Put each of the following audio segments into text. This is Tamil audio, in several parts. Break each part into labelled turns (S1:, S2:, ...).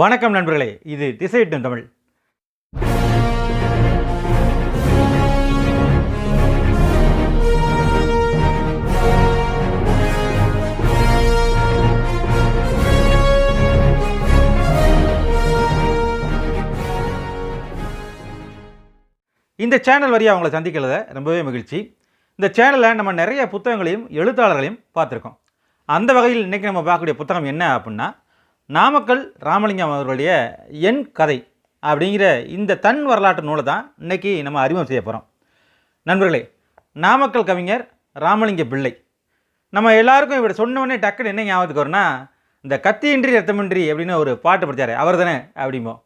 S1: வணக்கம் நண்பர்களே இது திசையிட்டும் தமிழ். இந்த சேனல் வழியாக அவங்கள சந்திக்கிறத ரொம்பவே மகிழ்ச்சி. இந்த சேனலில் நம்ம நிறைய புத்தகங்களையும் எழுத்தாளர்களையும் பார்த்துருக்கோம். அந்த வகையில் இன்றைக்கி நம்ம பார்க்கக்கூடிய புத்தகம் என்ன அப்படின்னா நாமக்கல் ராமலிங்கம் அவர்களுடைய என் கதை அப்படிங்கிற இந்த தன் வரலாற்று நூலை தான் இன்றைக்கி நம்ம அறிமுகம் செய்ய போகிறோம் நண்பர்களே நாமக்கல் கவிஞர் ராமலிங்க பிள்ளை. நம்ம எல்லாருக்கும் இவர் சொன்னவொடனே டக்குன்னு என்ன ஞாபகத்துக்கு வரும்னா இந்த கத்தியின்றி ரத்தமின்றி அப்படின்னு ஒரு பாட்டு படித்தார் அவர் தானே அப்படிம்போம்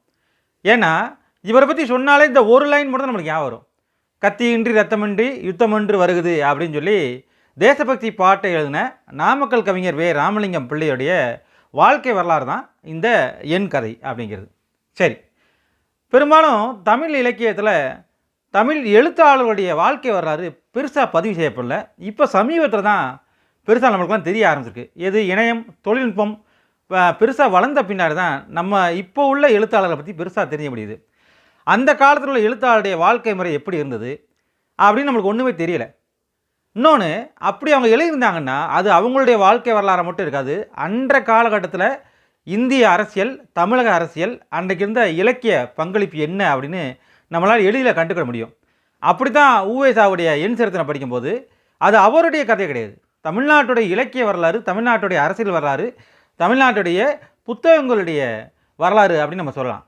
S1: ஏன்னா இவரை பற்றி சொன்னாலே இந்த ஒரு லைன் மட்டும் நம்மளுக்கு ஞாபகம் வரும். கத்தியின்றி ரத்தமின்றி யுத்தமின்றி வருகுது அப்படின்னு சொல்லி தேசபக்தி பாட்டை எழுதின நாமக்கல் கவிஞர் வே. ராமலிங்கம் பிள்ளையுடைய வாழ்க்கை வரலாறு தான் இந்த என் கதை அப்படிங்கிறது. சரி. பெரும்பாலும் தமிழ் இலக்கியத்தில் தமிழ் எழுத்தாளர்களுடைய வாழ்க்கை வரலாறு பெருசாக பதிவு செய்யப்படல. இப்போ சமீபத்தில் தான் பெருசாக நம்மளுக்குலாம் தெரிய ஆரம்பிச்சிருக்கு. எது இணையம் தொழில்நுட்பம் பெருசாக வளர்ந்த பின்னாடி தான் நம்ம இப்போ உள்ள எழுத்தாளர்களை பற்றி பெருசாக தெரிய முடியுது. அந்த காலத்தில் உள்ள எழுத்தாளருடைய வாழ்க்கை முறை எப்படி இருந்தது? அப்படின்னு நம்மளுக்கு ஒன்றுமே தெரியலை. இன்னொன்று அப்படி அவங்க எழுதியிருந்தாங்கன்னா அது அவங்களுடைய வாழ்க்கை வரலாறு மட்டும் இருக்காது. அன்ற காலகட்டத்தில் இந்திய அரசியல் தமிழக அரசியல் அன்றைக்கு இருந்த இலக்கிய பங்களிப்பு என்ன அப்படின்னு நம்மளால் எளிதில் கண்டுக்கிட முடியும். அப்படி தான் ஊவேசாவுடைய எண் சிறுத்தனை படிக்கும்போது அது அவருடைய கதை கிடையாது. தமிழ்நாட்டுடைய இலக்கிய வரலாறு தமிழ்நாட்டுடைய அரசியல் வரலாறு தமிழ்நாட்டுடைய புத்தகங்களுடைய வரலாறு அப்படின்னு நம்ம சொல்லலாம்.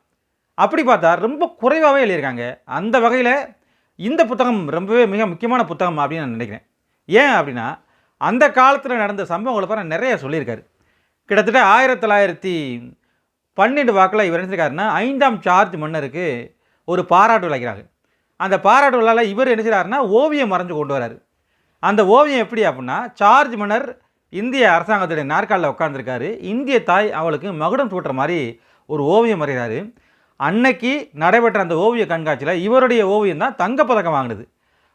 S1: அப்படி பார்த்தா ரொம்ப குறைவாகவே எழுதியிருக்காங்க. அந்த வகையில் இந்த புத்தகம் ரொம்பவே மிக முக்கியமான புத்தகம் அப்படின்னு நான் நினைக்கிறேன். ஏன் அப்படின்னா அந்த காலத்தில் நடந்த சம்பவங்களை பாரு நிறைய சொல்லியிருக்காரு. கிட்டத்தட்ட ஆயிரத்தி தொள்ளாயிரத்தி பன்னெண்டு வாக்கில் இவர் என்ன ஐந்தாம் சார்ஜ் மன்னருக்கு ஒரு பாராட்டு விளைக்கிறாங்க அந்த பாராட்டு விழாவில் இவர் என்ன செய்கிறாருன்னா ஓவியம் வரைஞ்சு கொண்டு வராரு. அந்த ஓவியம் எப்படி அப்படின்னா சார்ஜ் மன்னர் இந்திய அரசாங்கத்துடைய நாற்காலில் உட்காந்துருக்காரு இந்திய தாய் அவளுக்கு மகுடம் சூட்டுற மாதிரி ஒரு ஓவியம் வரைகிறாரு. அன்னைக்கு நடைபெற்ற அந்த ஓவிய கண்காட்சியில் இவருடைய ஓவியம் தான் தங்கப்பதக்கம் வாங்கினது.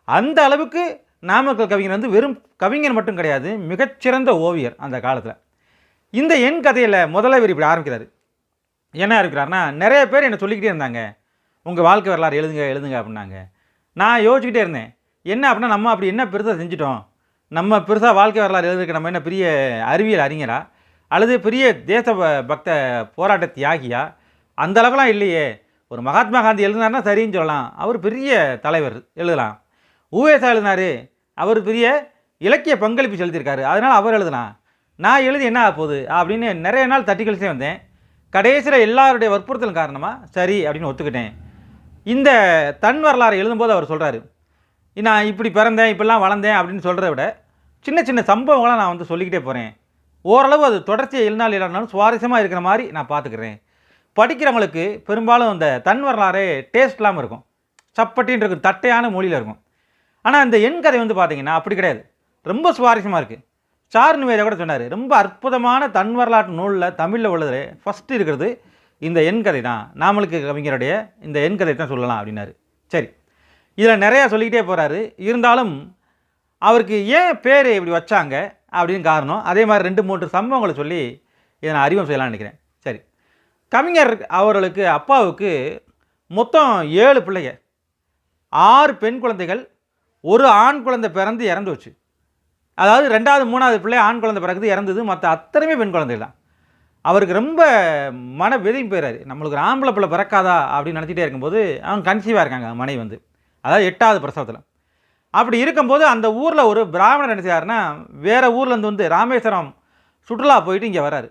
S1: அந்த அளவுக்கு நாமக்கல் கவிஞர் வந்து வெறும் கவிஞர் மட்டும் கிடையாது மிகச்சிறந்த ஓவியர் அந்த காலத்தில். இந்த எண் கதையில் முதல்ல இவர் இப்படி ஆரம்பிக்கிறாரு. என்ன ஆரம்பிக்கிறாருன்னா நிறைய பேர் என்னை சொல்லிக்கிட்டே இருந்தாங்க. உங்கள் வாழ்க்கை வரலாறு எழுதுங்க எழுதுங்க அப்படின்னாங்க. நான் யோசிச்சுக்கிட்டே இருந்தேன். என்ன அப்படின்னா நம்ம அப்படி என்ன பெருசாக செஞ்சிட்டோம்? நம்ம பெருசாக வாழ்க்கை வரலாறு எழுதுறதுக்கு நம்ம என்ன பெரிய அறிவியல் அறிஞரா? அல்லது பெரிய தேச பக்த போராட்ட தியாகியா? அந்த அளவுக்குலாம் இல்லையே. ஒரு மகாத்மா காந்தி எழுதினார்னா சரின்னு சொல்லலாம். அவர் பெரிய தலைவர் எழுதலாம். ஊவேசா எழுதினார் அவர் பெரிய இலக்கிய பங்களிப்பு செலுத்தியிருக்காரு. அதனால் அவர் எழுதலாம் நான் எழுதி என்ன ஆக போகுது? அப்படின்னு நிறைய நாள் தட்டி கழிச்சே வந்தேன். கடைசியில் எல்லாருடைய வற்புறுத்தல் காரணமாக சரி அப்படின்னு ஒத்துக்கிட்டேன். இந்த தன் வரலாறு எழுதும்போது அவர் சொல்கிறாரு நான் இப்படி பிறந்தேன் இப்படிலாம் வளர்ந்தேன் அப்படின்னு சொல்கிறத விட சின்ன சின்ன சம்பவங்களை நான் வந்து சொல்லிக்கிட்டே போகிறேன் ஓரளவு அது தொடர்ச்சியை எழுநாள் இல்லைனாலும் சுவாரஸ்யமாக இருக்கிற மாதிரி நான் பார்த்துக்கிறேன். படிக்கிறவங்களுக்கு பெரும்பாலும் இந்த தன் வரலாறே டேஸ்ட் இல்லாமல் இருக்கும். சப்பட்டின்னு இருக்கும் தட்டையான மொழியில் இருக்கும். ஆனால் இந்த எண் கதை வந்து பார்த்தீங்கன்னா அப்படி கிடையாது. ரொம்ப சுவாரஸ்யமாக இருக்குது சார் நிவேதா கூட சொன்னார் ரொம்ப அற்புதமான தன் வரலாற்று நூலில் தமிழில் உள்ளது ஃபஸ்ட்டு இருக்கிறது இந்த எண் கதை தான். நாமளுக்கு கவிஞருடைய இந்த எண் கதை தான் சொல்லலாம் அப்படின்னாரு. சரி. இதில் நிறையா சொல்லிக்கிட்டே போகிறாரு இருந்தாலும் அவருக்கு ஏன் பேர் இப்படி வச்சாங்க அப்படின்னு காரணம் அதே மாதிரி ரெண்டு மூன்று சம்பவங்களை சொல்லி இதை நான் அறிமுகம் செய்யலாம்னு நினைக்கிறேன். சரி. கவிஞர் அவர்களுக்கு அப்பாவுக்கு மொத்தம் ஏழு பிள்ளைங்க. ஆறு பெண் குழந்தைகள் ஒரு ஆண் குழந்தை பிறந்து இறந்து வச்சு அதாவது ரெண்டாவது மூணாவது பிள்ளை ஆண் குழந்தை பிறகுது இறந்தது மற்ற அத்தனையுமே பெண் குழந்தைகள் தான். அவருக்கு ரொம்ப மன வெதுங்கி போயிறாரு. நம்மளுக்கு ஆம்பளை பிள்ளை பிறக்காதா அப்படின்னு நினச்சிட்டே இருக்கும்போது அவங்க கன்சீவாக இருக்காங்க மனைவி வந்து. அதாவது எட்டாவது பிரசவத்தில். அப்படி இருக்கும்போது அந்த ஊரில் ஒரு பிராமணர் நினச்சாருன்னா வேறு ஊர்லேருந்து வந்து ராமேஸ்வரம் சுற்றுலா போயிட்டு இங்கே வராரு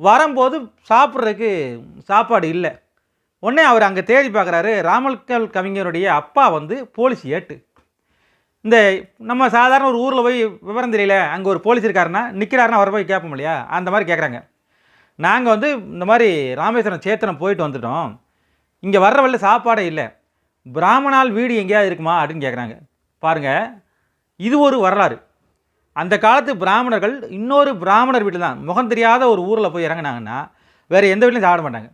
S1: வரும்போது சாப்பிட்றதுக்கு சாப்பாடு இல்லை. உடனே அவர் அங்கே தேடி பார்க்குறாரு ராமல்கல் கவிஞருடைய அப்பா வந்து போலீஸ் ஏட்டு. இந்த நம்ம சாதாரண ஒரு ஊரில் போய் விவரம் தெரியல அங்கே ஒரு போலீஸ் இருக்காருன்னா நிற்கிறாருன்னா அவரை போய் கேட்போம் இல்லையா? அந்த மாதிரி கேட்குறாங்க நாங்கள் வந்து இந்த மாதிரி ராமேஸ்வரம் சேத்திரம் போயிட்டு வந்துட்டோம். இங்கே வர்ற வழியில் சாப்பாடே இல்லை. பிராமணால் வீடு எங்கேயாவது இருக்குமா அப்படின்னு கேட்குறாங்க பாருங்கள் இது ஒரு வரலாறு. அந்த காலத்து பிராமணர்கள் இன்னொரு பிராமணர் வீட்டில் தான். முகம் தெரியாத ஒரு ஊரில் போய் இறங்குனாங்கன்னா வேறு எந்த வீட்லையும் சாப்பிட மாட்டாங்க.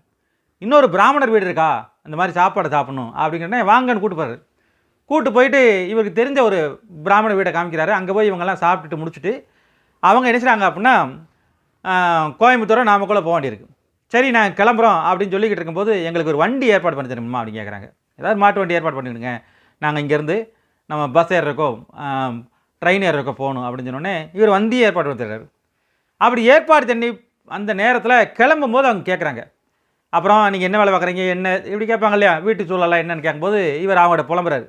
S1: இன்னொரு பிராமணர் வீடு இருக்கா? இந்த மாதிரி சாப்பாடு சாப்பிட்ணும் அப்படிங்கிறனே வாங்கன்னு கூட்டு போகிறாரு கூட்டு போயிட்டு இவருக்கு தெரிஞ்ச ஒரு பிராமண வீடை காமிக்கிறாரு. அங்கே போய் இவங்கெல்லாம் சாப்பிட்டுட்டு முடிச்சுட்டு அவங்க என்ன செய்கிறாங்க அப்படின்னா கோயம்புத்தூரை நாம கூட போக வேண்டியிருக்கு. சரி நான் கிளம்புறோம் அப்படின்னு சொல்லிக்கிட்டு இருக்கும்போது எங்களுக்கு ஒரு வண்டி ஏற்பாடு பண்ணி தரணுமா அப்படின்னு கேட்குறாங்க ஏதாவது மாட்டு வண்டி ஏற்பாடு பண்ணிவிடுங்க நாங்கள் இங்கேருந்து நம்ம பஸ் ஏறுறக்கோ ட்ரெயின் ஏறுறக்கோ போகணும் அப்படின்னு சொன்னோடனே இவர் வண்டி ஏற்பாடு பண்ணி அப்படி ஏற்பாடு தண்ணி அந்த நேரத்தில் கிளம்பும் போது அவங்க கேட்குறாங்க அப்புறம் நீங்கள் என்ன வேலை பார்க்குறீங்க என்ன? இப்படி கேட்பாங்க இல்லையா? வீட்டு சூழலாம் என்னன்னு கேட்கும்போது இவர் அவங்கள்ட்ட புலம்புறாரு.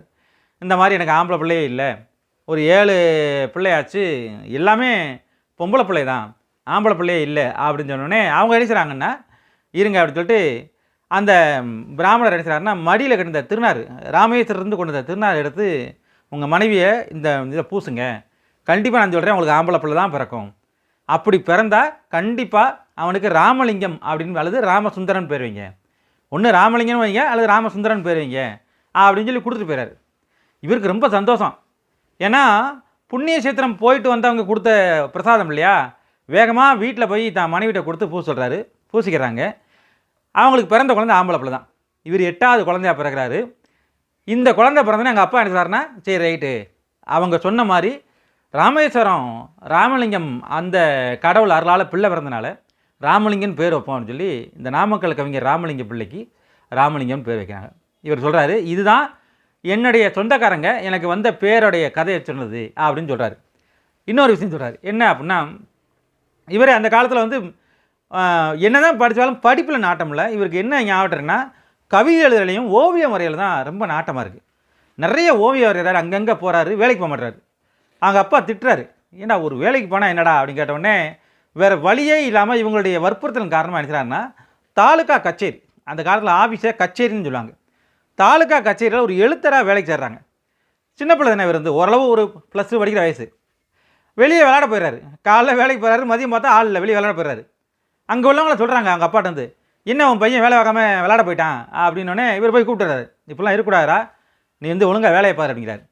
S1: இந்த மாதிரி எனக்கு ஆம்பளை பிள்ளையே இல்லை. ஒரு ஏழு பிள்ளையாச்சு எல்லாமே பொம்பளை பிள்ளை தான். ஆம்பளை பிள்ளையே இல்லை அப்படின்னு சொன்னோடனே அவங்க என்ன செய்கிறாங்கன்னா இருங்க அப்படின்னு சொல்லிட்டு அந்த பிராமணர் என்ன செய்கிறாருன்னா மடியில் கிடந்த திருநார் ராமேஸ்வரத்துலேருந்து கொண்டு வந்த திருநார் எடுத்து உங்கள் மனைவியை இந்த இதை பூசுங்க. கண்டிப்பாக நான் சொல்கிறேன் உங்களுக்கு ஆம்பளை பிள்ளை தான் பிறக்கும். அப்படி பிறந்தா கண்டிப்பாக அவனுக்கு ராமலிங்கம் அப்படின்னு அல்லது ராமசுந்தரன் பேர் வைங்க. ஒன்று ராமலிங்கம் வைங்க அல்லது ராமசுந்தரன் பேர் வைங்க அப்படின்னு சொல்லி கொடுத்துட்டு போயிறாரு. இவருக்கு ரொம்ப சந்தோஷம். ஏன்னா புண்ணிய சேத்திரம் போயிட்டு வந்தவங்க கொடுத்த பிரசாதம் இல்லையா? வேகமாக வீட்டில் போய் தான் மனைவிட்ட கொடுத்து பூ சொல்கிறாரு பூசிக்கிறாங்க. அவங்களுக்கு பிறந்த குழந்தை ஆம்பளை பிள்ளை தான் இவர் எட்டாவது குழந்தையா பிறகுறாரு இந்த குழந்தை பிறந்தனே எங்கள் அப்பா என்ன சொல்றாருன்னா சரி ரைட்டு. அவங்க சொன்ன மாதிரி ராமேஸ்வரம் ராமலிங்கம் அந்த கடவுள் அருளால் பிள்ளை பிறந்தனால ராமலிங்கன் பேர் வைப்போம்னு சொல்லி இந்த நாமக்கல் கவிஞர் ராமலிங்க பிள்ளைக்கு ராமலிங்கம் பேர் வைக்கிறாங்க. இவர் சொல்கிறாரு இதுதான் என்னுடைய சொந்தக்காரங்க எனக்கு வந்த பேருடைய கதையை சொன்னது அப்படின்னு சொல்கிறார் இன்னொரு விஷயம் சொல்கிறார் என்ன அப்படின்னா இவர் அந்த காலத்தில் வந்து என்ன தான் படித்தாலும் படிப்பில் நாட்டம் இல்லை. இவருக்கு என்ன ஞாபகம்னா கவிதை எழுதலையும் ஓவியம் முறையில் தான் ரொம்ப நாட்டமாக இருக்குது நிறைய ஓவியம் வரைகிறார் அங்கங்கே போகிறாரு வேலைக்கு போக மாட்டுறாரு அவங்க அப்பா திட்டுறாரு. ஏன்டா ஒரு வேலைக்கு போனால் என்னடா? அப்படின்னு கேட்டவுடனே வேறு வழியே இல்லாமல் இவங்களுடைய வற்புறுத்தலின் காரணமாக நினைக்கிறாருன்னா தாலுக்கா கச்சேரி. அந்த காலத்தில் ஆஃபீஸே கச்சேரின்னு சொல்லுவாங்க. தாலுக்கா கச்சேரியில் ஒரு எழுத்தராக வேலைக்கு சேர்றாங்க. சின்ன பிள்ளை தானே இவர் வந்து? ஓரளவு ஒரு ப்ளஸ் டூ படிக்கிற வயசு. வெளியே விளையாட போயிடுறாரு காலைல வேலைக்கு போயிறாரு மதியம் பார்த்தா ஆள் இல்லை வெளியே விளையாட போயிடுறாரு அங்கே உள்ளவங்கள சொல்கிறாங்க அவங்க அப்பாட்ட வந்து என்ன உன் பையன் வேலை பார்க்காம விளையாட போயிட்டான்? அப்படின்னோடனே இவர் போய் கூப்பிட்டுறாரு. இப்படிலாம் இருக்கக்கூடாதா நீ வந்து ஒழுங்காக வேலையை பாரு அப்படிங்கிறாரு.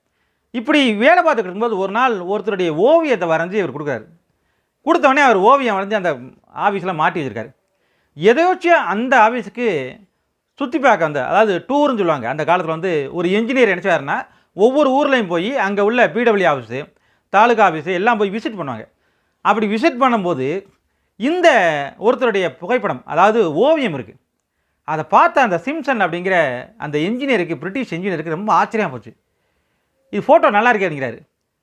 S1: இப்படி வேலை பார்த்துக்கிட்டு இருக்கும்போது ஒரு நாள் ஒருத்தருடைய ஓவியத்தை வரைஞ்சி இவர் கொடுக்குறாரு. கொடுத்தவொடனே அவர் ஓவியம் வரைஞ்சி அந்த ஆஃபீஸில் மாட்டி வச்சிருக்காரு எதையோச்சும் அந்த ஆஃபீஸுக்கு சுற்றி பார்க்க அந்த அதாவது டூர்னு சொல்லுவாங்க அந்த காலத்தில் வந்து ஒரு இன்ஜினியர் என்ன ஒவ்வொரு ஊர்லேயும் போய் அங்கே உள்ள பிடபிள்யூ ஆஃபீஸு தாலுகா ஆஃபீஸு எல்லாம் போய் விசிட் பண்ணுவாங்க. அப்படி விசிட் பண்ணும்போது இந்த ஒருத்தருடைய புகைப்படம் அதாவது ஓவியம் இருக்குது அதை பார்த்த அந்த சிம்சன் அப்படிங்கிற அந்த இன்ஜினியருக்கு பிரிட்டிஷ் இன்ஜினியருக்கு ரொம்ப ஆச்சரியம் போச்சு. இது ஃபோட்டோ நல்லா இருக்கே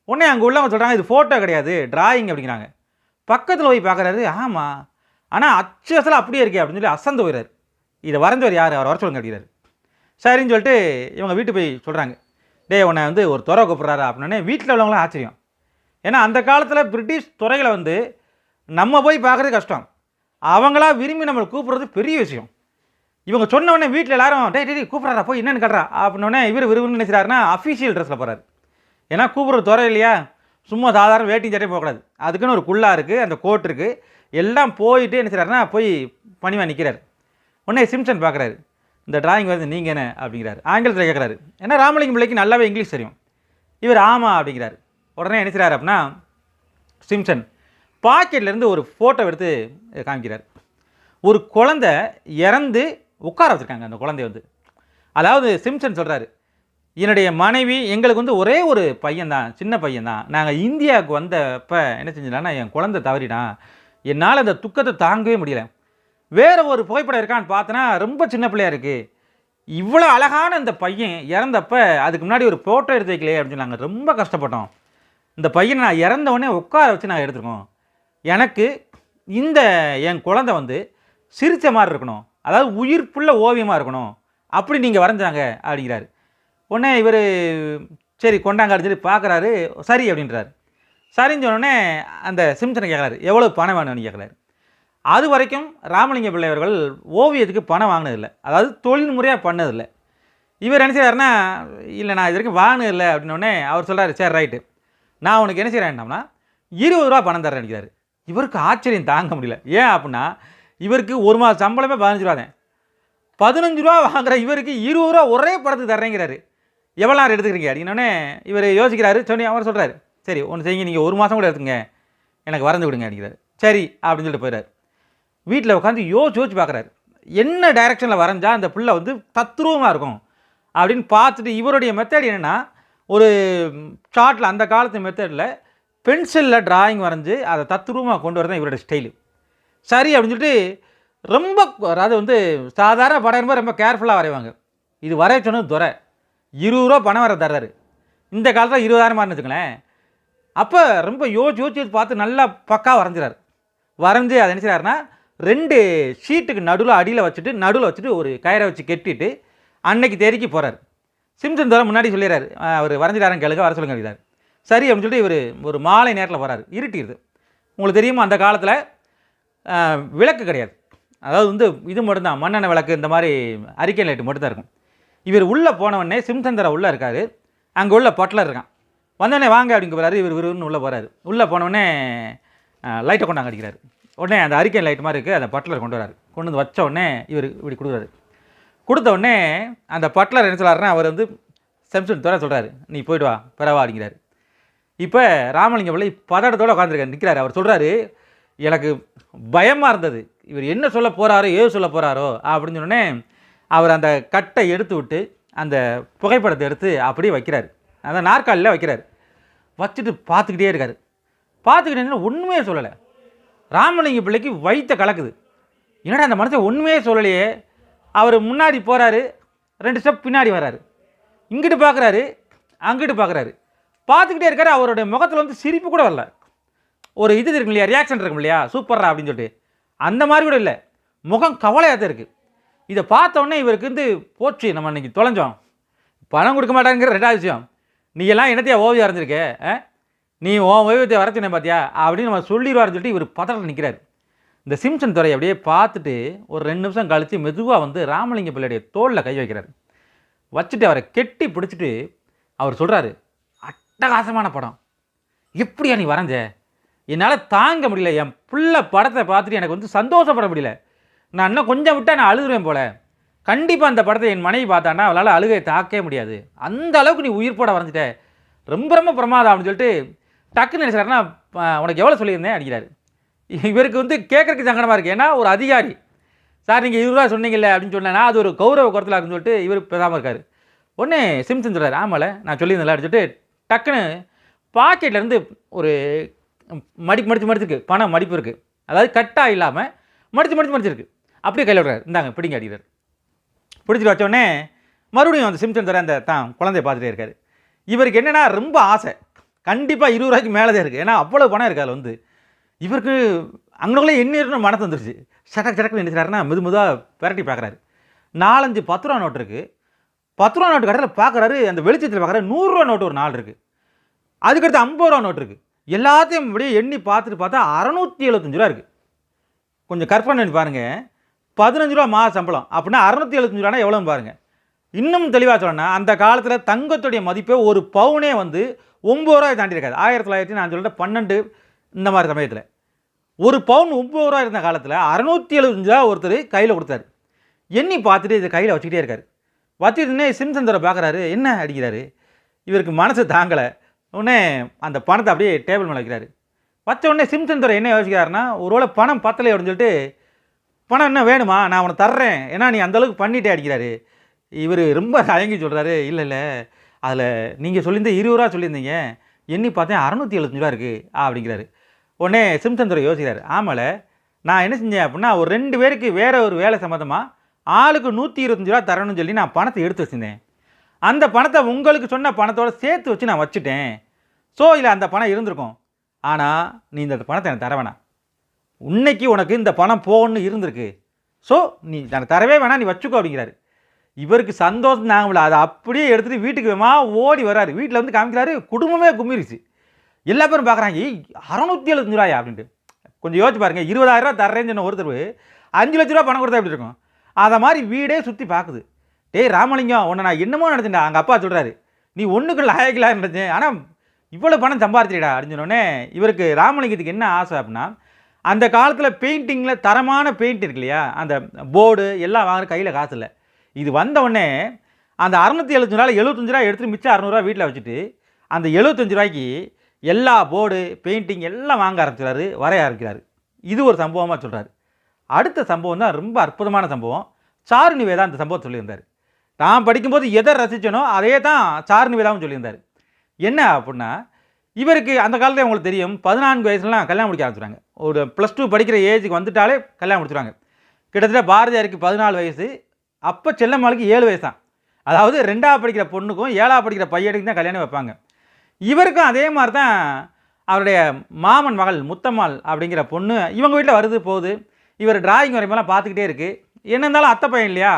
S1: உடனே அங்கே உள்ளவங்க சொல்கிறாங்க இது ஃபோட்டோ கிடையாது டிராயிங் அப்படிங்கிறாங்க. பக்கத்தில் போய் பார்க்குறாரு ஆமாம் ஆனால் அச்சு அசலாக அப்படியே இருக்கே அப்படின்னு சொல்லி அசந்து போயிறாரு. இதை வரைஞ்சவர் யார்? அவர் வர சொல்லுங்க அப்படிங்கிறாரு. சரின்னு சொல்லிட்டு இவங்க வீட்டு போய் சொல்கிறாங்க டேய் உன்னை வந்து ஒரு துறை கூப்பிட்றாரு அப்படின்னே வீட்டில் உள்ளவங்களாம் ஆச்சரியம். ஏன்னா அந்த காலத்தில் பிரிட்டிஷ் துறைகளை வந்து நம்ம போய் பார்க்குறது கஷ்டம். அவங்களா விரும்பி நம்மளை கூப்பிட்றது பெரிய விஷயம். இவங்க சொன்ன உடனே வீட்டில் எல்லாரும் டே டே கூப்பிட்றாரா? போய் என்னென்னு கட்டுறா அப்படின்னோடனே இவர் விரும்புன்னு நினைச்சாருன்னா அஃபீஷியல் ட்ரெஸ்ஸில் போகிறாரு ஏன்னா கூப்பிட்ற துறை இல்லையா? சும்மா சாதாரண வேட்டி சட்டை போகக்கூடாது. அதுக்குன்னு ஒரு குள்ளா இருக்குது அந்த கோட் இருக்குது எல்லாம் போயிட்டு என்ன செய்கிறாருன்னா போய் பணிவாக நிற்கிறார் உடனே சிம்சன் பார்க்குறாரு. இந்த டிராயிங் வந்து நீங்கள் என்ன? அப்படிங்கிறாரு. ஆங்கிலத்தில் கேட்குறாரு ஏன்னா ராமலிங்கம் பிள்ளைக்கு நல்லாவே இங்கிலீஷ் தெரியும். இவர் ஆமாம் அப்படிங்கிறாரு. உடனே நினைச்சிறாரு அப்படின்னா சிம்சன் பாக்கெட்லேருந்து ஒரு ஃபோட்டோ எடுத்து காமிக்கிறார். ஒரு குழந்தை இறந்து உட்கார வச்சுருக்காங்க அந்த குழந்தைய வந்து. அதாவது சிம்சன் சொல்கிறாரு என்னுடைய மனைவி எங்களுக்கு வந்து ஒரே ஒரு பையன்தான் சின்ன பையன்தான். நாங்கள் இந்தியாவுக்கு வந்தப்போ என்ன செஞ்சோம்னா என் குழந்தை தவறினா என்னால் அந்த துக்கத்தை தாங்கவே முடியலை. வேறு ஒரு புகைப்படம் இருக்கான்னு பார்த்தனா ரொம்ப சின்ன பிள்ளையாக இருக்குது இவ்வளோ அழகான இந்த பையன் இறந்தப்ப அதுக்கு முன்னாடி ஒரு ஃபோட்டோ எடுத்து வைக்கலையே அப்படின்னு சொன்னாங்க. நாங்கள் ரொம்ப கஷ்டப்பட்டோம். இந்த பையனை நான் இறந்தவொடனே உட்கார வச்சு நாங்கள் எடுத்துருக்கோம் எனக்கு இந்த என் குழந்தை வந்து சிரித்த மாதிரி இருக்கணும். அதாவது உயிர்ப்புள்ள ஓவியமாக இருக்கணும். அப்படி நீங்கள் வரைஞ்சாங்க அப்படிங்கிறாரு. உடனே இவர் சரி கொண்டாங்க அப்படின்னு சொல்லி பார்க்குறாரு. சரி அப்படின்றார். சரின்னு சொன்னோடனே அந்த சிம்சனை கேட்குறாரு. எவ்வளோ பணம் வேணும்னு கேட்குறாரு. அது வரைக்கும் ராமலிங்க பிள்ளை அவர்கள் ஓவியத்துக்கு பணம் வாங்கினதில்லை. அதாவது தொழில் முறையாக பண்ணதில்லை. இவர் என்ன செய்கிறாருன்னா இல்லை நான் இது வரைக்கும் வாங்கினதில்லை அப்படின்னோடனே அவர் சொல்கிறார் சரி ரைட்டு. நான் உனக்கு என்ன செய்கிறேன்னா இருபது ரூபா பணம் தரேன் நினைக்கிறாரு. இவருக்கு ஆச்சரியம் தாங்க முடியல. ஏன் அப்படின்னா இவருக்கு ஒரு மாத சம்பளமே பதினஞ்சு ரூபா தான். பதினஞ்சு ரூபா வாங்குற இவருக்கு இருபது ரூபா ஒரே படத்துக்கு தர்றேங்கிறாரு. எவ்வளோ நேரம் எடுத்துக்கிறீங்க? அப்படின்னோடனே இவர் யோசிக்கிறாரு. சொன்னி அவர் சொல்கிறாரு சரி ஒன்று செய்யுங்க. நீங்கள் ஒரு மாதம் கூட எடுத்துங்க எனக்கு வரைஞ்சு விடுங்க அப்படிங்கிறாரு. சரி அப்படின்னு சொல்லிட்டு போயிடாரு வீட்டில் உட்காந்து யோசிச்சு யோசிச்சு பார்க்குறாரு. என்ன டைரெக்ஷனில் வரைஞ்சால் அந்த பிள்ளை வந்து தத்ரூபமாக இருக்கும் அப்படின்னு பார்த்துட்டு இவருடைய மெத்தட் என்னென்னா ஒரு சார்ட்டில் அந்த காலத்து மெத்தடில் பென்சிலில் டிராயிங் வரைஞ்சி அதை தத்ரூபமாக கொண்டு வரதான் இவருடைய ஸ்டைலு சரி அப்படின்னு சொல்லிட்டு ரொம்ப அதாவது வந்து சாதாரண படம் ரொம்ப கேர்ஃபுல்லாக வரைவாங்க. இது வரைய சொன்னது துறை இருபது ரூபா பணம் வர தர்றாரு. இந்த காலத்தில் இருபதாயிரமா வச்சுங்களேன் அப்போ ரொம்ப யோசிச்சு யோசிச்சு பார்த்து நல்லா பக்கா வரைஞ்சிறாரு. வரைஞ்சி அதை என்ன ரெண்டு ஷீட்டுக்கு நடுவில் அடியில் வச்சுட்டு நடுவில் வச்சுட்டு ஒரு கயிறை வச்சு கெட்டிட்டு அன்னைக்கு தேதிக்கு போகிறார் சிம்சன் தோற முன்னாடி சொல்லிடுறாரு அவர் வரைஞ்சிடாரன் கேளுங்க வர சொல்லுங்க அப்படின்னாரு சரி அப்படின்னு சொல்லிட்டு இவர் ஒரு மாலை நேரத்தில் போகிறார் இருட்டிடுது. உங்களுக்கு தெரியுமா அந்த காலத்தில் விளக்கு கிடையாது. அதாவது வந்து இது மட்டும்தான் மண்ணெண்ணெய் விளக்கு இந்த மாதிரி அரிக்கை லைட்டு மட்டும்தான் இருக்கும். இவர் உள்ளே போனவொடனே சிம்சந்திரா உள்ளே இருக்கார். அங்கே உள்ள பட்லர் இருக்கான். வந்தோடனே வாங்க அப்படிங்க போகிறாரு இவர் விறுவிறுன்னு உள்ளே போகிறாரு உள்ளே போனவொடனே லைட்டை கொண்டாங்க அடிக்கிறாரு. உடனே அந்த அறிக்கை லைட் மாதிரி இருக்குது அந்த பட்லர் கொண்டு வராரு. கொண்டு வந்து வச்ச உடனே இவர் இப்படி கொடுக்குறாரு. கொடுத்த உடனே அந்த பட்லர் என்ன சொல்கிறாருன்னா அவர் வந்து செம்சன் தோற சொல்கிறாரு நீ போயிட்டு வா பரவா அப்படிங்கிறாரு. இப்போ ராமலிங்க பிள்ளை பதட்டத்தோடு உட்காந்துருக்காரு நிற்கிறாரு அவர் சொல்கிறாரு எனக்கு பயமாக இருந்தது. இவர் என்ன சொல்ல போகிறாரோ ஏது சொல்ல போகிறாரோ அப்படின்னு சொன்னோடனே அவர் அந்த கட்டை எடுத்து விட்டு அந்த புகைப்படத்தை எடுத்து அப்படியே வைக்கிறாரு. அந்த நாற்காலியில் வைக்கிறாரு. வச்சுட்டு பார்த்துக்கிட்டே இருக்கார். பார்த்துக்கிட்டே ஒன்றுமே சொல்லலை. ராமலிங்க பிள்ளைக்கு வைத்த கலக்குது. என்னடா அந்த மனுஷன் ஒன்றுமே சொல்லலையே. அவர் முன்னாடி போகிறாரு ரெண்டு ஸ்டெப் பின்னாடி வராரு. இங்கிட்டு பார்க்குறாரு அங்கிட்டு பார்க்குறாரு பார்த்துக்கிட்டே இருக்காரு அவருடைய முகத்தில் வந்து சிரிப்பு கூட வரல. ஒரு இது இருக்கும் இல்லையா ரியாக்ஷன் இருக்கும் இல்லையா சூப்பர்ரா அப்படின்னு சொல்லிட்டு. அந்த மாதிரி கூட இல்லை. முகம் கவலையாக தான் இருக்குது இதை பார்த்தோன்னே இவருக்கு வந்து போச்சு நம்ம இன்னைக்கு தொலைஞ்சோம். பணம் கொடுக்க மாட்டாங்கிற ரெண்டாவது விஷயம். நீ எல்லாம் என்னத்தையா ஓவியம் வரைஞ்சிருக்க ஆ? நீ உன் ஓய்வத்தை வரைச்சினே பார்த்தியா அப்படின்னு நம்ம சொல்லிடுவாருன்னு சொல்லிட்டு இவர் பதட்டத்தில் நிற்கிறார் இந்த சிம்சன் துறை அப்படியே பார்த்துட்டு ஒரு ரெண்டு நிமிஷம் கழித்து மெதுவாக வந்து ராமலிங்க பிள்ளையுடைய தோளில் கை வைக்கிறார். வச்சுட்டு அவரை கெட்டி பிடிச்சிட்டு அவர் சொல்கிறாரு அட்டகாசமான படம். எப்படியா நீ வரைஞ்ச? என்னால் தாங்க முடியல என் பிள்ளை படத்தை பார்த்துட்டு எனக்கு வந்து சந்தோஷப்பட முடியல. நான் இன்னும் கொஞ்சம் விட்டால் நான் அழுதுருவேன் போல. கண்டிப்பாக அந்த படத்தை என் மனைவி பார்த்தான்னா அவளால் அழுகையை தாக்கவே முடியாது. அந்த அளவுக்கு நீ உயிர் போட வரைஞ்சிட்ட. ரொம்ப ரொம்ப பிரமாதம் அப்படின்னு சொல்லிட்டு டக்குன்னு நினைச்சாருன்னா உனக்கு எவ்வளோ சொல்லியிருந்தேன் அடிக்கிறாரு. இவருக்கு வந்து கேட்கறதுக்கு சங்கடமாக இருக்குது ஏன்னா ஒரு அதிகாரி. சார் நீங்கள் இருபது ரூபா சொன்னீங்கல்ல அப்படின்னு சொன்னேன்னா அது ஒரு கௌரவ குரத்தில் இருக்குன்னு சொல்லிட்டு இவர் பேசாமல் இருக்கார். உடனே சிம்சன் சொல்கிறார் ஆமாம்ல நான் சொல்லியிருந்தேன்ல அப்படின்னு சொல்லிட்டு டக்குன்னு பாக்கெட்லேருந்து ஒரு மடிப்பு மடித்து மடிச்சிருக்கு பணம் மடிப்பு இருக்குது அதாவது கட்டாக இல்லாமல் மடித்து மடித்து மடிச்சிருக்கு அப்படியே கையில் விடுறாரு. இந்தாங்க பிடிங்க அடிக்கிறார். பிடிச்சிட்டு வச்ச உடனே மறுபடியும் அந்த சிம்சன் தர அந்த தான் குழந்தைய பார்த்துட்டே இருக்காரு. இவருக்கு என்னென்னா ரொம்ப ஆசை. கண்டிப்பாக இருபது ரூபாய்க்கு மேலே தான் இருக்குது ஏன்னா அவ்வளோ பணம் இருக்கு அதில் வந்து. இவருக்கு அங்கனக்குள்ளே எண்ணீர்னு மனம் வந்துருச்சு. சடக் சடக்குன்னு நினைச்சாருன்னா மெது மெதுவாக விரட்டி பார்க்குறாரு நாலஞ்சு பத்து ரூபா நோட்டு இருக்குது பத்து ரூபா நோட்டு கடையில் பார்க்குறாரு அந்த வெளிச்சத்தில் பார்க்குறாரு நூறுரூவா நோட்டு ஒரு நாள் இருக்குது அதுக்கடுத்து ஐம்பது ரூபா நோட்டு இருக்குது எல்லாத்தையும் அப்படியே எண்ணி பார்த்துட்டு பார்த்தா அறநூற்றி எழுபத்தஞ்சு ரூபா இருக்குது கொஞ்சம் கற்பனை பண்ணி பாருங்கள் பதினஞ்சு ரூபா மாத சம்பளம். அப்படின்னா அறநூற்றி எழுபத்தஞ்சு ரூபானா எவ்வளோன்னு பாருங்கள் இன்னும் தெளிவாக சொல்லணும்னா அந்த காலத்தில் தங்கத்துடைய மதிப்பே ஒரு பவுனே வந்து ஒம்பது ரூபாய் தாண்டி இருக்காது ஆயிரத்தி தொள்ளாயிரத்தி நான் சொல்லிட்டு பன்னெண்டு இந்த மாதிரி சமயத்தில். ஒரு பவுன் ஒம்பது ரூபா இருந்த காலத்தில் அறநூற்றி எழுபத்தஞ்சு ரூபா ஒருத்தர் கையில் கொடுத்தாரு. எண்ணி பார்த்துட்டு இதை கையில் வச்சுக்கிட்டே இருக்காரு. வச்சுக்கிட்டுனே சிம்சந்தரை பார்க்குறாரு. என்ன அடிக்கிறாரு? இவருக்கு மனசு தாங்கலை. உடனே அந்த பணத்தை அப்படியே டேபிள் மேலே வைக்கிறாரு. வச்ச உடனே சிம்சந்தரை என்ன யோசிக்கிறாருன்னா ஒருவேளை பணம் பத்தலை அப்படின்னு சொல்லிட்டு பணம் என்ன வேணுமா? நான் உனக்கு தர்றேன். ஏன்னா நீ அந்த அளவுக்கு பண்ணிட்டே அடிக்கிறாரு. இவர் ரொம்ப தயங்கி சொல்கிறாரு இல்லை இல்லை. அதில் நீங்கள் சொல்லியிருந்த இருபது ரூபா சொல்லியிருந்தீங்க. எண்ணி பார்த்தேன் அறநூற்றி எழுபத்தஞ்சு ரூபா இருக்குது அப்படிங்கிறாரு. உடனே சிம்சந்துரை யோசிக்கிறார். ஆமால நான் என்ன செஞ்சேன் அப்படின்னா ஒரு ரெண்டு பேருக்கு வேறு ஒரு வேலை சம்மந்தமாக ஆளுக்கு நூற்றி இருபத்தஞ்சு ரூபா தரணும்னு சொல்லி நான் பணத்தை எடுத்து வச்சிருந்தேன். அந்த பணத்தை உங்களுக்கு சொன்ன பணத்தோட சேர்த்து வச்சு நான் வச்சுட்டேன். ஸோ இல்லை அந்த பணம் இருந்திருக்கும். ஆனால் நீ இந்த பணத்தை எனக்கு தர வேணாம். இன்னைக்கு உனக்கு இந்த பணம் போகணும்னு இருந்திருக்கு. ஸோ நீ எனக்கு தரவே வேணாம் நீ வச்சுக்கோ அப்படிங்கிறாரு. இவருக்கு சந்தோஷம் தாங்கல அதை அப்படியே எடுத்துகிட்டு வீட்டுக்கு வேமா ஓடி வராரு வீட்டில் வந்து காமிக்கிறாரு குடும்பமே கும்மிருச்சு எல்லா பேரும் பார்க்குறாங்க ஏய் அறநூற்றி எழுபத்தஞ்சு ரூபாயா அப்படின்ட்டு. கொஞ்சம் யோசிச்சு பாருங்கள் இருபதாயிரம் ரூபா தர்றேன்னு சொன்ன ஒருத்தர் அஞ்சு லட்ச ரூபா பணம் கொடுத்தா எப்படி இருக்கும்? அதை மாதிரி வீடே சுற்றி பார்க்குது டேய் ராமலிங்கம் உன்னை நான் என்னமோ நினச்சேன்டா. அங்கே அப்பா சொல்கிறாரு நீ ஒன்றுக்கு லாயக்கிலாம் நினச்சேன். ஆனால் இவ்வளோ பணம் சம்பாதிச்சிடா அப்படின்னு சொன்னோடனே இவருக்கு ராமலிங்கத்துக்கு என்ன ஆசை அப்படின்னா அந்த காலத்தில் பெயிண்டிங்கில் தரமான பெயிண்ட் இருக்கு இல்லையா? அந்த போர்டு எல்லாம் வாங்குற கையில் காசு இல்லை. இது வந்த உடனே அந்த அறநூற்றி எழுபத்தஞ்சு ரூபாய் எழுபத்தஞ்சு ரூபா எடுத்து மிச்சம் அறநூறுவா வீட்டில் வச்சுட்டு அந்த எழுபத்தஞ்சு ரூபாய்க்கு எல்லா போர்டு பெயிண்டிங் எல்லாம் வாங்க ஆரம்பிச்சிடாரு வரைய ஆரம்பிக்கிறாரு. இது ஒரு சம்பவமாக சொல்கிறார் அடுத்த சம்பவம் தான் ரொம்ப அற்புதமான சம்பவம். சாரு நிவேதா அந்த சம்பவத்தை சொல்லியிருந்தார். நான் படிக்கும்போது எதை ரசித்தனோ அதே தான் சாரு நிவேதாவும் சொல்லியிருந்தார். என்ன அப்படின்னா இவருக்கு அந்த காலத்தில் உங்களுக்கு தெரியும் பதினான்கு வயசுலாம் கல்யாணம் முடிக்க ஆரம்பிச்சுறாங்க ஒரு ப்ளஸ் டூ படிக்கிற ஏஜுக்கு வந்துட்டாலே கல்யாணம் முடிச்சுருவாங்க. கிட்டத்தட்ட பாரதியாருக்கு பதினாலு வயசு அப்போ செல்லம்மாளுக்கு ஏழு வயசு தான் அதாவது ரெண்டாவது படிக்கிற பொண்ணுக்கும் ஏழாவது படிக்கிற பையனுக்கும் தான் கல்யாணம் வைப்பாங்க. இவருக்கும் அதே மாதிரி தான் அவருடைய மாமன் மகள் முத்தம்மாள் அப்படிங்கிற பொண்ணு இவங்க வீட்டில் வருது போகுது. இவர் டிராயிங் வரைமெல்லாம் பார்த்துக்கிட்டே இருக்குது என்ன இருந்தாலும் அத்தை பையன் இல்லையா?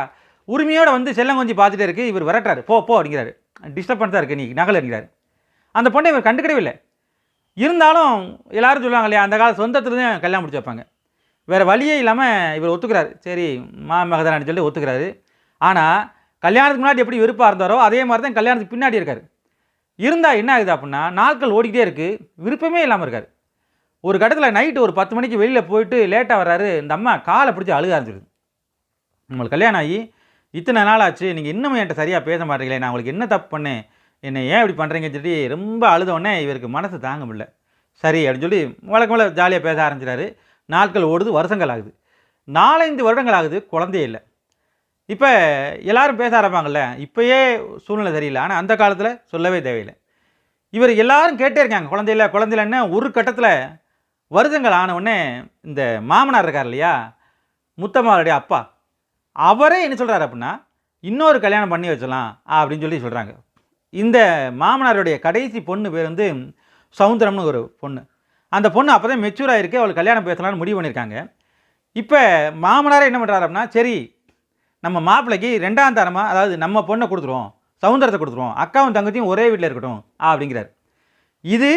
S1: உரிமையோடு வந்து செல்லம் கொஞ்சம் பார்த்துட்டே இருக்கு. இவர் விரட்டுறாரு. போ போ அப்படிங்கிறாரு. டிஸ்டர்பன்ஸாக இருக்குது நீ நகல் என்கிறார் அந்த பொண்ணை இவர் கண்டுக்கிடவே இல்லை. இருந்தாலும் எல்லாரும் சொல்லுவாங்க இல்லையா? அந்த கால சொந்தத்துலேருந்து கல்யாணம் முடிச்சு வைப்பாங்க. வேறு வழியே இல்லாமல் இவர் ஒத்துக்கிறாரு. சரி மாமகதானு சொல்லி ஒத்துக்கிறாரு. ஆனால் கல்யாணத்துக்கு முன்னாடி எப்படி வெறுப்பாக இருந்தாரோ அதே மாதிரி தான் கல்யாணத்துக்கு பின்னாடி இருக்கார். இருந்தால் என்ன ஆகுது அப்படின்னா நாட்கள் ஓடிக்கிட்டே இருக்குது விருப்பமே இல்லாமல் இருக்கார். ஒரு கட்டத்தில் நைட்டு ஒரு பத்து மணிக்கு வெளியில் போயிட்டு லேட்டாக வர்றாரு. இந்த அம்மா காலை பிடிச்சி அழுக ஆரம்பிச்சிருது. உங்களுக்கு கல்யாணம் ஆகி இத்தனை நாள் ஆச்சு. நீங்கள் இன்னமும் என்கிட்ட சரியாக பேச மாட்டீங்களே. நான் உங்களுக்கு என்ன தப்பு பண்ணேன்? என்னை ஏன் இப்படி பண்ணுறீங்கன்னு சொல்லி ரொம்ப அழுத உடனே இவருக்கு மனசு தாங்க முடியல. சரி அப்படின்னு சொல்லி வழக்கம் போல ஜாலியாக பேச ஆரம்பிச்சிட்டாரு. நாட்கள் ஓடுது வருஷங்கள் ஆகுது. நாலஞ்சு வருடங்கள் ஆகுது குழந்தையே இல்லை. இப்போ எல்லாரும் பேச ஆரம்பிப்பாங்கல்ல இப்போயே சூழ்நிலை சரியில்லை. ஆனால் அந்த காலத்தில் சொல்லவே தேவையில்லை. இவர் எல்லாரும் கேட்டே இருக்காங்க குழந்தையில குழந்தையிலன்னு ஒரு கட்டத்தில் வருஷங்கள் ஆனவுடனே இந்த மாமனார் இருக்கார் இல்லையா முத்தம்மாளுடைய அப்பா அவரே என்ன சொல்கிறாரு அப்படின்னா இன்னொரு கல்யாணம் பண்ணி வச்சலாம் அப்படின்னு சொல்லி சொல்கிறாங்க இந்த மாமனாருடைய கடைசி பொண்ணு பேர் வந்து சவுந்தரம்னு ஒரு பொண்ணு. அந்த பொண்ணு அப்போ தான் மெச்சூர் ஆகிருக்கு அவள் கல்யாணம் பேசலாம்னு முடிவு பண்ணியிருக்காங்க. இப்போ மாமனாரே என்ன பண்ணுறாரு அப்படின்னா சரி நம்ம மாப்பிள்ளைக்கு ரெண்டாம் தரமாக அதாவது நம்ம பொண்ணை கொடுத்துருவோம் சவுந்தரத்தை கொடுத்துருவோம் அக்காவும் தங்கச்சியும் ஒரே வீட்டில் இருக்கட்டும் அப்படிங்கிறார். இது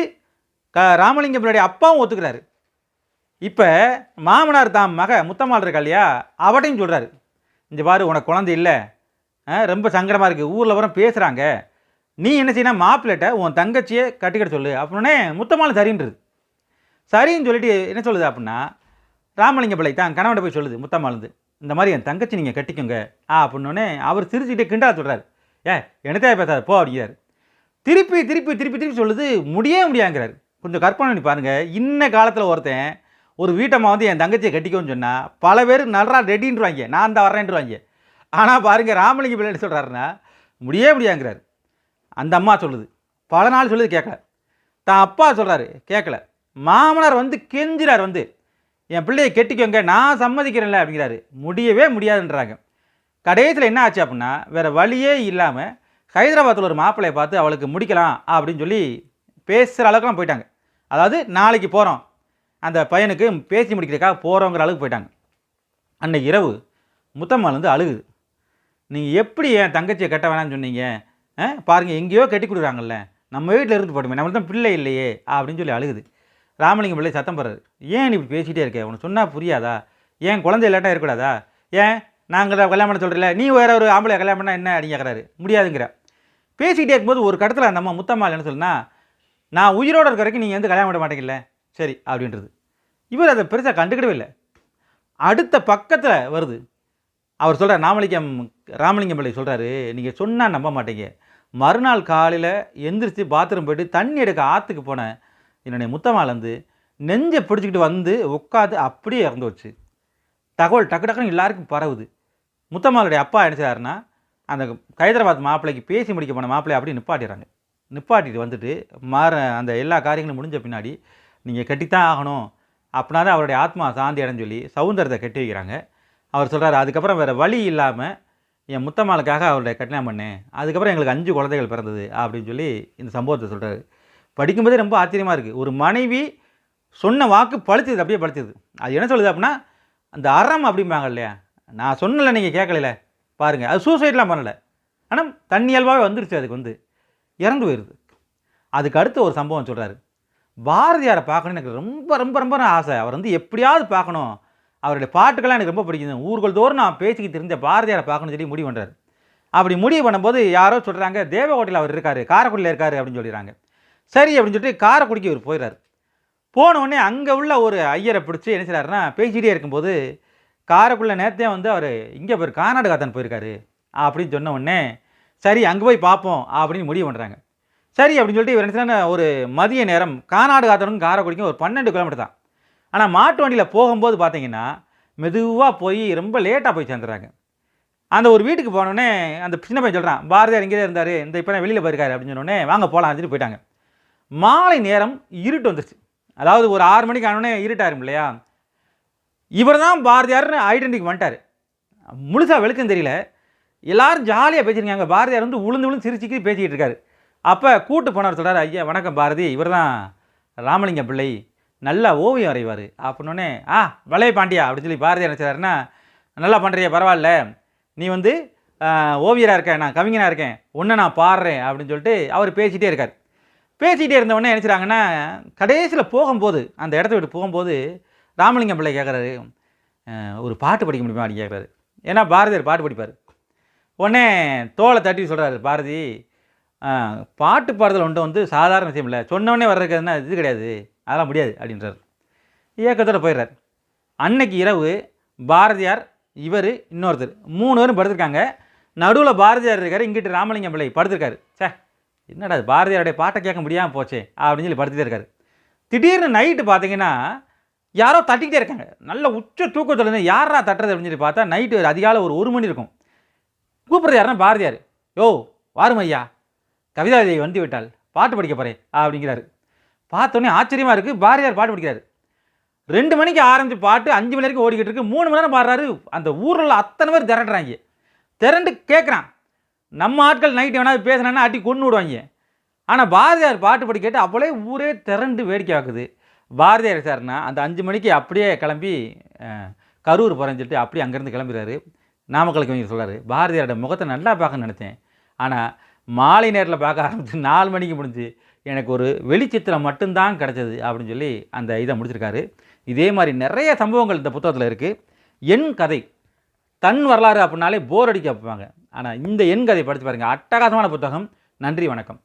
S1: க ராமலிங்கம் பிள்ளைடைய அப்பாவும் ஒத்துக்கிறாரு. இப்போ மாமனார் தாம் மக முத்தம்மாள் இருக்கா இல்லையா அவட்டையும் சொல்கிறாரு இந்த பாரு உனக்கு குழந்தை இல்லை. ஆ, ரொம்ப சங்கடமாக இருக்குது ஊரில் வரும் பேசுகிறாங்க நீ என்ன செய்யணும் மாப்பிள்ளைட்ட உன் தங்கச்சியை கட்டிக்கிட சொல்லு. அப்படின்னே முத்தம்மாள் சரின்றது. சரின்னு சொல்லிட்டு என்ன சொல்லுது அப்படின்னா ராமலிங்க பிள்ளை தான் கணவன் போய் சொல்லுது முத்தம்மாளுந்து இந்த மாதிரி என் தங்கச்சி நீங்கள் கட்டிக்கோங்க. ஆ அப்படின்னோடனே அவர் சிரிச்சுக்கிட்டே கிண்டா சொல்கிறார் ஏ என்னத்தையா பேசாத போ அப்படிங்கிறார். திருப்பி திருப்பி திருப்பி திருப்பி சொல்லுது முடியே முடியாங்கிறார் கொஞ்சம் கற்பனை பண்ணி பாருங்கள் இன்ன காலத்தில் ஒருத்தன் ஒரு வீட்டம்மா வந்து என் தங்கச்சியை கட்டிக்கோன்னு சொன்னால் பல பேர் நல்லா ரெடின்றாங்க நான் தான் வரேன்றாங்க ஆனால் பாருங்கள் ராமலிங்க பிள்ளை என்ன சொல்கிறாருன்னா முடியே முடியாங்கிறார் அந்த அம்மா சொல்லுது. பல நாள் சொல்லுது கேட்கல தான் அப்பா சொல்கிறாரு கேட்கல மாமனார் வந்து கெஞ்சிறார் வந்து என் பிள்ளையை கெட்டிக்கோங்க நான் சம்மதிக்கிறேன்ல அப்படிங்கிறாரு. முடியவே முடியாதுன்றாங்க. கடைசியில் என்ன ஆச்சு அப்படின்னா வேறு வழியே இல்லாமல் ஹைதராபாத்தில் ஒரு மாப்பிள்ளையை பார்த்து அவளுக்கு முடிக்கலாம் அப்படின்னு சொல்லி பேசுகிற அளவுக்குலாம் போயிட்டாங்க. அதாவது நாளைக்கு போகிறோம் அந்த பையனுக்கு பேசி முடிக்கிறதுக்காக போகிறோங்கிற அளவுக்கு போயிட்டாங்க. அன்றைக்கு இரவு முத்தம்மாள் வந்து அழுகுது. நீங்கள் எப்படி என் தங்கச்சியை கட்ட வேணாம்னு சொன்னீங்க? ஆ? பாருங்கள் எங்கேயோ கட்டி கொடுக்குறாங்கல்ல. நம்ம வீட்டில் இருந்து போட்டுமே நம்மள்தான் தான் பிள்ளை இல்லையே அப்படின்னு சொல்லி அழுகுது. ராமலிங்கம் பிள்ளை சத்தம் போடுறாரு. ஏன் இப்படி பேசிகிட்டே இருக்க? உனக்கு சொன்னால் புரியாதா? ஏன் குழந்தை இல்லாட்டா இருக்கக்கூடாதா? ஏன் நாங்கள் கல்யாணம் பண்ண சொல்கிறல நீ வேற ஒரு ஆம்பளை கல்யாணம் பண்ணால் என்ன அப்படின்னு கேட்குறாரு முடியாதுங்கிற. பேசிக்கிட்டே இருக்கும்போது ஒரு கடத்தில் நம்ம முத்தம்மா முத்தம்மாள் என்ன சொல்லுனா நான் உயிரோடு இருக்க வரைக்கும் நீங்கள் வந்து கல்யாணம் பண்ண மாட்டீங்கல்ல? சரி அப்படின்றது. இவர் அதை பெருசாக கண்டுக்கிடவே இல்லை. அடுத்த பக்கத்தில் வருது. அவர் சொல்கிறார் ராமலிங்கம் ராமலிங்கம் பிள்ளை சொல்கிறாரு நீங்கள் சொன்னால் நம்ப மாட்டீங்க. மறுநாள் காலையில் எந்திரிச்சு பாத்ரூம் போயிட்டு தண்ணி எடுக்க ஆற்றுக்கு போனேன். என்னுடைய முத்தமாலேருந்து நெஞ்சை பிடிச்சிக்கிட்டு வந்து உட்காந்து அப்படியே இறந்து வச்சு தகவல் டக்கு டக்குன்னு எல்லாருக்கும் பரவுது. முத்தம்மாளுடைய அப்பா என்ன செய்றாருன்னா அந்த ஹைதராபாத் மாப்பிள்ளைக்கு பேசி முடிக்க போன மாப்பிள்ளை அப்படியே நிப்பாட்டிடுறாங்க. நிப்பாட்டிட்டு வந்துட்டு மாற அந்த எல்லா காரியங்களும் முடிஞ்ச பின்னாடி நீங்கள் கட்டித்தான் ஆகணும். அப்படின்னா தான் அவருடைய ஆத்மா சாந்தி அடைஞ்சு சொல்லி சவுந்தரத்தை கட்டி வைக்கிறாங்க. அவர் சொல்கிறார் அதுக்கப்புறம் வேறு வழி இல்லாமல் என் முத்தம்மாளுக்காக அவருடைய கட்டினம் பண்ணேன். அதுக்கப்புறம் எங்களுக்கு அஞ்சு குழந்தைகள் பிறந்தது. அப்படின்னு சொல்லி இந்த சம்பவத்தை சொல்கிறாரு படிக்கும்போதே ரொம்ப ஆச்சரியமாக இருக்குது ஒரு மனைவி சொன்ன வாக்கு பழுத்துது அப்படியே பழுத்துது. அது என்ன சொல்லுது அப்படின்னா அந்த அறம் அப்படிம்பாங்க இல்லையா? நான் சொன்னல நீங்கள் கேட்கல பாருங்கள் அது சூசைட்லாம் பண்ணலை. ஆனால் தண்ணி இயல்பாகவே வந்துருச்சு அதுக்கு வந்து. இறந்து போயிடுது அதுக்கு அடுத்து ஒரு சம்பவம் சொல்கிறாரு பாரதியாரை பார்க்கணும்னு எனக்கு ரொம்ப ரொம்ப ரொம்ப ஆசை. அவர் வந்து எப்படியாவது பார்க்கணும். அவருடைய பாட்டுக்கெல்லாம் எனக்கு ரொம்ப பிடிக்குது. ஊர்கள் தோறும் நான் பேசிக்கிட்டு தெரிஞ்ச பாரதியாரை பார்க்கணும்னு சொல்லி முடிவு பண்ணுறாரு அப்படி முடிவு பண்ணும்போது யாரோ சொல்கிறாங்க தேவகோட்டையில் அவர் இருக்கார் காரைக்குடியில் இருக்கார் அப்படின்னு சொல்லிடுறாங்க. சரி அப்படின்னு சொல்லிட்டு காரைக்குடிக்கு இவர் போயிடுறாரு போன உடனே அங்கே உள்ள ஒரு ஐயரை பிடிச்சி என்ன செய்கிறாருன்னா பேசிக்கிட்டே இருக்கும்போது காரைக்குள்ள நேரத்தையும் வந்து அவர் இங்கே போயிரு கர்நாடகா போயிருக்காரு. அப்படின்னு சொன்ன உடனே சரி அங்கே போய் பார்ப்போம் அப்படின்னு முடிவு பண்ணுறாங்க சரி அப்படின்னு சொல்லிட்டு இவர் என்ன செய்றாருன்னா, ஒரு மதிய நேரம் கானாடுகாத்தனுக்கும் காரைக்குடிக்கும் ஒரு பன்னெண்டு கிலோமீட்டர் தான். ஆனால் மாட்டு வண்டியில் போகும்போது பார்த்தீங்கன்னா மெதுவாக போய் ரொம்ப லேட்டாக போய் சேர்ந்துறாங்க அந்த ஒரு வீட்டுக்கு போனோடனே அந்த சின்ன பையன் சொல்கிறான் பாரதியார் இங்கே இருந்தார் இந்த இப்போ வெளியில் போயிருக்காரு அப்படின்னு சொன்னோடனே வாங்க போகலாம் சொல்லிட்டு போயிட்டாங்க. மாலை நேரம் இருட்டு வந்துருச்சு. அதாவது ஒரு ஆறு மணிக்கு ஆனோடனே இருட்டாயிரும் இல்லையா? இவர் தான் பாரதியார்னு ஐடென்டிக்கு வந்துட்டார். முழுசாக வெளிச்சம் தெரியல. எல்லாரும் ஜாலியாக பேசியிருக்காங்க பாரதியார் வந்து உளுந்து உளுந்து சிரிச்சுக்கி பேசிக்கிட்டு இருக்காரு. அப்போ கூட்டு போனவர் சொல்கிறார் ஐயா வணக்கம் பாரதி. இவர் தான் ராமலிங்க பிள்ளை. நல்லா ஓவியம் வரைவார். அப்படின்னோடனே ஆ வளைய பாண்டியா அப்படின்னு சொல்லி பாரதியார் நினச்சாருன்னா நல்லா பண்ணுறிய பரவாயில்ல. நீ வந்து ஓவியராக இருக்க நான் கவிஞனாக இருக்கேன். ஒன்றை நான் பாடுறேன் அப்படின்னு சொல்லிட்டு அவர் பேசிகிட்டே இருக்கார். பேசிகிட்டே இருந்தவொடனே நினச்சிட்டாங்கன்னா கடைசியில் போகும்போது அந்த இடத்த விட்டு போகும்போது ராமலிங்கம் பிள்ளை கேட்குறாரு ஒரு பாட்டு படிக்க முடியுமா அப்படின்னு கேட்குறாரு ஏன்னா பாரதியார் பாட்டு படிப்பார். உடனே தோலை தட்டி சொல்கிறாரு பாரதி பாட்டு பாடுதல் ஒன்று வந்து சாதாரண விஷயம் இல்லை. சொன்னவொடனே வர்றதுக்குன்னா இது கிடையாது. அதெல்லாம் முடியாது. அப்படின்றார். இயக்கத்தோடு போயிடுறார். அன்னைக்கு இரவு பாரதியார் இவர் இன்னொருத்தர் மூணு பேரும் படுத்திருக்காங்க. நடுவில் பாரதியார் இருக்கார் இங்கிட்டு ராமலிங்கம் பிள்ளை படுத்திருக்காரு. சே என்னடா பாரதியாருடைய பாட்டை கேட்க முடியாமல் போச்சே அப்படின்னு சொல்லி படுத்துட்டே இருக்காரு. திடீர்னு நைட்டு பார்த்தீங்கன்னா யாரோ தட்டிக்கிட்டே இருக்காங்க. நல்ல உச்ச தூக்கத்தில் இருந்து யாரா தட்டுறது அப்படின்னு சொல்லி பார்த்தா நைட்டு அதிகாலை ஒரு ஒரு மணி இருக்கும். கூப்பிட்றது யாருன்னா பாரதியார். யோ வாரும் ஐயா கவிதாதேவி வந்து விட்டால் பாட்டு படிக்க போகிறேன் அப்படிங்கிறாரு. பார்த்தோன்னே ஆச்சரியமாக இருக்குது பாரதியார் பாட்டு படிக்கிறாரு. ரெண்டு மணிக்கு ஆரம்பிச்சு பாட்டு அஞ்சு மணி வரைக்கும் ஓடிக்கிட்டு இருக்கு. மூணு மணி நேரம் பாடுறாரு. அந்த ஊரில் அத்தனை பேர் திரட்டுறாங்க. திரண்டு கேட்குறான் நம்ம ஆட்கள் நைட்டு வேணா பேசுனான்னா அட்டி கொண்டு விடுவாங்க. ஆனால் பாரதியார் பாட்டு படி கேட்டு அப்போலே ஊரே திரண்டு வேடிக்கை பார்க்குது பாரதியார் சார்னா அந்த அஞ்சு மணிக்கு அப்படியே கிளம்பி கரூர் போகிறேன்னு சொல்லிட்டு அப்படியே அங்கேருந்து கிளம்புறாரு. நாமக்கலுக்கு அவங்க சொல்கிறாரு பாரதியாரோட முகத்தை நல்லா பார்க்கணும்னு நினச்சேன் ஆனால் மாலை நேரத்தில் பார்க்க ஆரம்பிச்சு நாலு மணிக்கு முடிஞ்சு எனக்கு ஒரு வெளிச்சித்திரம் மட்டும்தான் கிடச்சது அப்படின்னு சொல்லி அந்த இதை முடிச்சிருக்காரு. இதே மாதிரி நிறைய சம்பவங்கள் இந்த புத்தகத்தில் இருக்குது என் கதை தன் வரலாறு அப்படின்னாலே போர் அடிக்க வைப்பாங்க. ஆனால் இந்த எண் கதை படித்து பாருங்கள் அட்டகாசமான புத்தகம். நன்றி வணக்கம்.